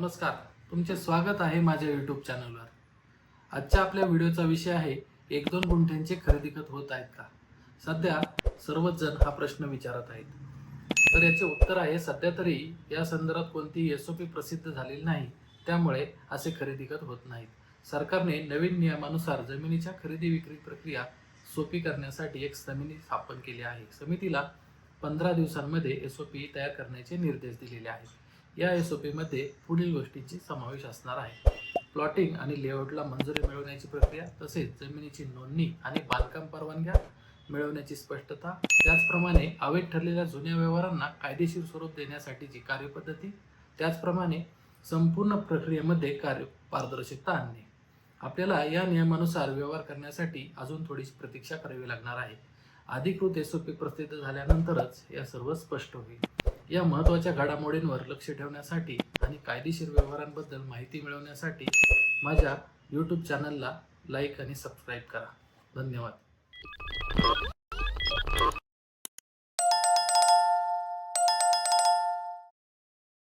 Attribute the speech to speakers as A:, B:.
A: नमस्कार. तुमचे स्वागत आहे माझ्या यूट्यूब चॅनलवर आजच्या आपल्या व्हिडिओचा विषय आहे एक दोन गुंठ्यांचे खरेदी खत होत आहेत का? सध्या सर्वच जण हा प्रश्न विचारत आहेत. तर याचे उत्तर आहे सध्या तरी या संदर्भात कोणतीही एस ओ पी प्रसिद्ध झालेली नाही त्यामुळे असे खरेदी खत होत नाहीत. सरकारने नवीन नियमानुसार जमिनीच्या खरेदी विक्री प्रक्रिया सोपी करण्यासाठी एक समिती स्थापन केली आहे. समितीला पंधरा दिवसांमध्ये एस ओ पी तयार करण्याचे निर्देश दिलेले आहेत. या एस ओ पीमध्ये पुढील गोष्टींची समावेश असणार आहे. प्लॉटिंग आणि लेआउटला मंजुरी मिळवण्याची प्रक्रिया तसेच जमिनीची नोंदणी आणि बांधकाम परवानग्या मिळवण्याची स्पष्टता त्याचप्रमाणे अवैध ठरलेल्या जुन्या व्यवहारांना कायदेशीर स्वरूप देण्यासाठीची कार्यपद्धती त्याचप्रमाणे संपूर्ण प्रक्रियेमध्ये कार्य पारदर्शकता आणणे. आपल्याला या नियमानुसार व्यवहार करण्यासाठी अजून थोडीशी प्रतीक्षा करावी लागणार आहे. अधिकृत एस ओ पी प्रसिद्ध झाल्यानंतरच या सर्व स्पष्ट होईल. या महत्त्वाच्या घडामोडींवर लक्ष ठेवण्यासाठी आणि कायदेशीर व्यवहारांबद्दल माहिती मिळवण्यासाठी माझ्या यूट्यूब चॅनलला लाईक आणि सबस्क्राईब करा. धन्यवाद.